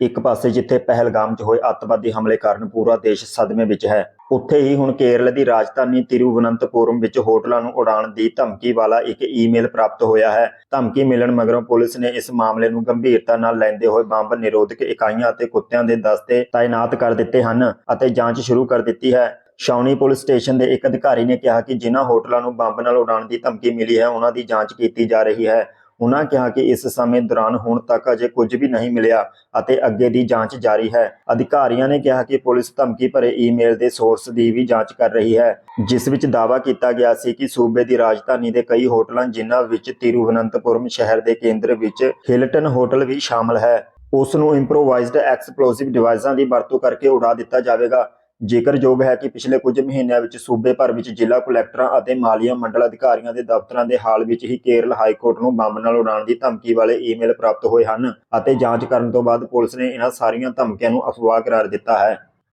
ਇੱਕ ਪਾਸੇ ਜਿੱਥੇ ਪਹਿਲਗਾਮ 'ਚ ਹੋਏ ਅੱਤਵਾਦੀ ਹਮਲੇ ਕਾਰਨ ਪੂਰਾ ਦੇਸ਼ ਸਦਮੇ ਵਿੱਚ ਹੈ, ਉੱਥੇ ਹੀ ਹੁਣ ਕੇਰਲ ਦੀ ਰਾਜਧਾਨੀ ਤਿਰੂਵਨੰਤਪੁਰਮ ਵਿੱਚ ਹੋਟਲਾਂ ਨੂੰ ਉਡਾਣ ਦੀ ਧਮਕੀ ਵਾਲਾ ਇੱਕ ਈਮੇਲ ਪ੍ਰਾਪਤ ਹੋਇਆ ਹੈ। ਧਮਕੀ ਮਿਲਣ ਮਗਰੋਂ ਪੁਲਿਸ ਨੇ ਇਸ ਮਾਮਲੇ ਨੂੰ ਗੰਭੀਰਤਾ ਨਾਲ ਲੈਂਦੇ ਹੋਏ ਬੰਬ ਨਿਰੋਧਕ ਇਕਾਈਆਂ ਅਤੇ ਕੁੱਤਿਆਂ ਦੇ ਦਸਤੇ ਤਾਇਨਾਤ ਕਰ ਦਿੱਤੇ ਹਨ ਅਤੇ ਜਾਂਚ ਸ਼ੁਰੂ ਕਰ ਦਿੱਤੀ ਹੈ। ਸ਼ੌਣੀ ਪੁਲਿਸ ਸਟੇਸ਼ਨ ਦੇ ਇੱਕ ਅਧਿਕਾਰੀ ਨੇ ਕਿਹਾ ਕਿ ਜਿਨ੍ਹਾਂ ਹੋਟਲਾਂ ਨੂੰ ਬੰਬ ਨਾਲ ਉਡਾਣ ਦੀ ਧਮਕੀ ਮਿਲੀ ਹੈ, ਉਹਨਾਂ ਦੀ ਜਾਂਚ ਕੀਤੀ ਜਾ ਰਹੀ ਹੈ। ਉਹਨਾਂ ਕਿਹਾ ਕਿ ਇਸ ਸਮੇਂ ਦੌਰਾਨ ਹੁਣ ਤੱਕ ਅਜੇ ਕੁਝ ਵੀ ਨਹੀਂ ਮਿਲਿਆ ਅਤੇ ਅੱਗੇ ਦੀ ਜਾਂਚ ਜਾਰੀ ਹੈ। ਅਧਿਕਾਰੀਆਂ ਨੇ ਕਿਹਾ ਕਿ ਪੁਲਿਸ ਧਮਕੀ ਭਰੇ ਈਮੇਲ ਦੇ ਸੋਰਸ ਦੀ ਵੀ ਜਾਂਚ ਕਰ ਰਹੀ ਹੈ, ਜਿਸ ਵਿੱਚ ਦਾਅਵਾ ਕੀਤਾ ਗਿਆ ਸੀ ਕਿ ਸੂਬੇ ਦੀ ਰਾਜਧਾਨੀ ਦੇ ਕਈ ਹੋਟਲਾਂ ਜਿਨ੍ਹਾਂ ਵਿੱਚ ਤਿਰੂਵਨੰਤਪੁਰਮ ਸ਼ਹਿਰ ਦੇ ਕੇਂਦਰ ਵਿੱਚ ਹਿਲਟਨ ਹੋਟਲ ਵੀ ਸ਼ਾਮਲ ਹੈ। ਉਸ ਨੂੰ ਇੰਪਰੋਵਾਈਜ਼ਡ ਐਕਸਪਲੋਸਿਵ ਡਿਵਾਈਸਾਂ ਦੀ ਵਰਤੋਂ ਕਰਕੇ ਉਡਾ ਦਿੱਤਾ ਜਾਵੇਗਾ। ਜ਼ਿਕਰਯੋਗ ਹੈ ਕਿ ਪਿਛਲੇ ਕੁਝ ਮਹੀਨਿਆਂ ਵਿੱਚ ਸੂਬੇ ਭਰ ਵਿੱਚ ਜ਼ਿਲ੍ਹਾ ਕੁਲੈਕਟਰਾਂ ਅਤੇ ਮਾਲੀਆ ਮੰਡਲ ਅਧਿਕਾਰੀਆਂ ਦੇ ਦਫ਼ਤਰਾਂ ਦੇ ਹਾਲ ਵਿੱਚ ਹੀ ਕੇਰਲ ਹਾਈ ਕੋਰਟ ਨੂੰ ਬੰਬ ਨਾਲ ਉਡਾਉਣ ਦੀ ਧਮਕੀ ਵਾਲੇ ਈਮੇਲ ਪ੍ਰਾਪਤ ਹੋਏ ਹਨ ਅਤੇ ਜਾਂਚ ਕਰਨ ਤੋਂ ਬਾਅਦ ਪੁਲਿਸ ਨੇ ਇਹਨਾਂ ਸਾਰੀਆਂ ਧਮਕੀਆਂ ਨੂੰ ਅਫਵਾਹ ਕਰਾਰ ਦਿੱਤਾ ਹੈ।